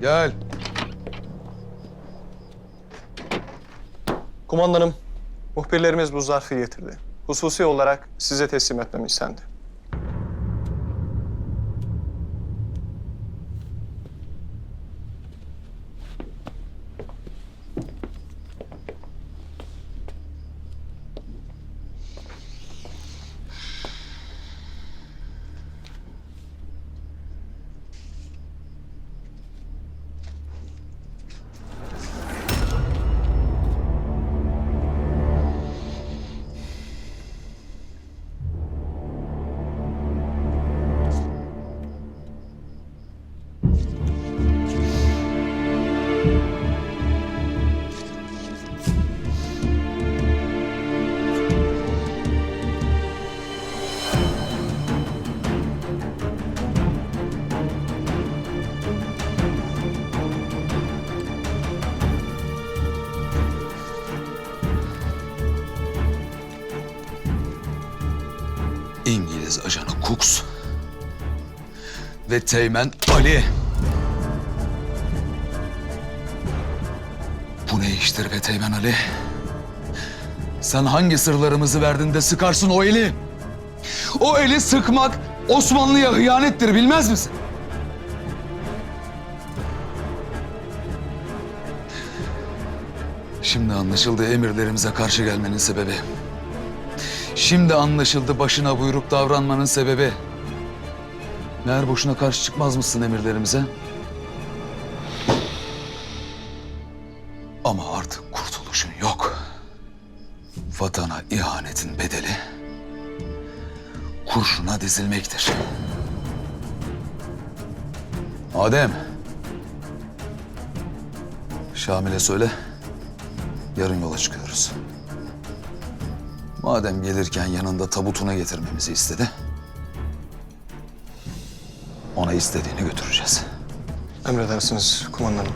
Gel. Kumandanım, muhbirlerimiz bu zarfı getirdi. Hususi olarak size teslim etmemi istendi. İngiliz ajanı Cooks ve Teğmen Ali. Bu ne iştir be Teğmen Ali? Sen hangi sırlarımızı verdin de sıkarsın o eli? O eli sıkmak Osmanlı'ya hıyanettir bilmez misin? Şimdi anlaşıldı emirlerimize karşı gelmenin sebebi. Şimdi anlaşıldı başına buyruk davranmanın sebebi. Meğer boşuna karşı çıkmaz mısın emirlerimize? Ama artık kurtuluşun yok. Vatana ihanetin bedeli kurşuna dizilmektir. Adem. Şamil'e söyle. Yarın yola çıkıyoruz. Madem gelirken yanında tabutuna getirmemizi istedi. Ona istediğini götüreceğiz. Emredersiniz kumandanım.